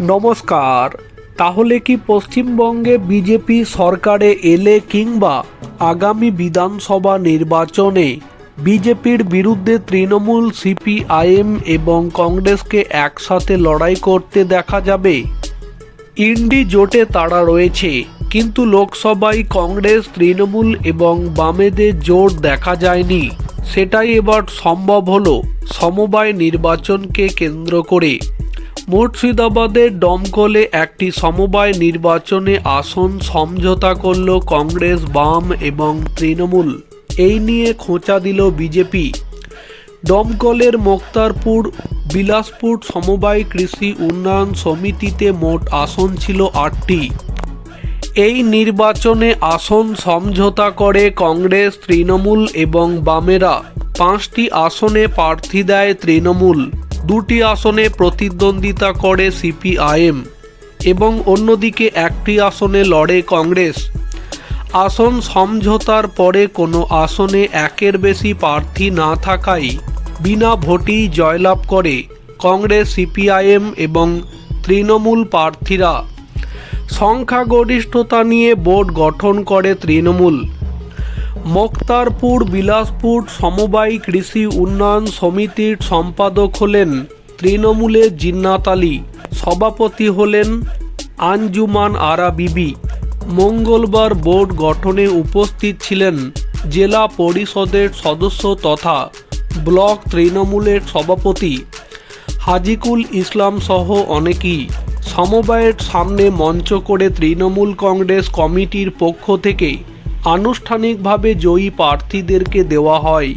নমস্কার, তাহলে কি পশ্চিমবঙ্গে বিজেপি সরকারে এলে কিংবা আগামী বিধানসভা নির্বাচনে বিজেপির বিরুদ্ধে তৃণমূল, সিপিআইএম এবং কংগ্রেসকে একসাথে লড়াই করতে দেখা যাবে? ইন্ডি জোটে তারা রয়েছে, কিন্তু লোকসভায় কংগ্রেস, তৃণমূল এবং বামেদের জোট দেখা যায়নি। সেটাই এবার সম্ভব হলো সমবায় নির্বাচনকে কেন্দ্র করে। মুর্শিদাবাদের দমকলে একটি সমবায় নির্বাচনে আসন সমঝোতা করল কংগ্রেস, বাম এবং তৃণমূল। এই নিয়ে খোঁচা দিল বিজেপি। দমকলের মোক্তারপুর, বিলাসপুর সমবায় কৃষি উন্নয়ন সমিতিতে মোট আসন ছিল আটটি। এই নির্বাচনে আসন সমঝোতা করে কংগ্রেস, তৃণমূল এবং বামেরা। পাঁচটি আসনে প্রার্থী দেয় তৃণমূল। দুটি আসনে প্রতিদ্বন্দ্বিতা করে সিপিআইএম এবং অন্যদিকে একটি আসনে লড়ে কংগ্রেস। আসন সমঝোতার পরে কোনো আসনে একের বেশি প্রার্থী না থাকায় বিনা ভোটেই জয়লাভ করে কংগ্রেস, সিপিআইএম এবং তৃণমূল প্রার্থীরা। সংখ্যাগরিষ্ঠতা নিয়ে বোর্ড গঠন করে তৃণমূল। মোক্তারপুর, বিলাসপুর সমবায় কৃষি উন্নয়ন সমিতির সম্পাদক হলেন তৃণমূলের জিন্নাত আলী, সভাপতি হলেন আঞ্জুমান আরা বিবি। মঙ্গলবার বোর্ড গঠনে উপস্থিত ছিলেন জেলা পরিষদের সদস্য তথা ব্লক তৃণমূলের সভাপতি হাজিকুল ইসলাম সহ অনেকেই। সমবায়ের সামনে মঞ্চ করে তৃণমূল কংগ্রেস কমিটির পক্ষ থেকে আনুষ্ঠানিকভাবে জয়ী প্রার্থীদেরকে দেওয়া হয়।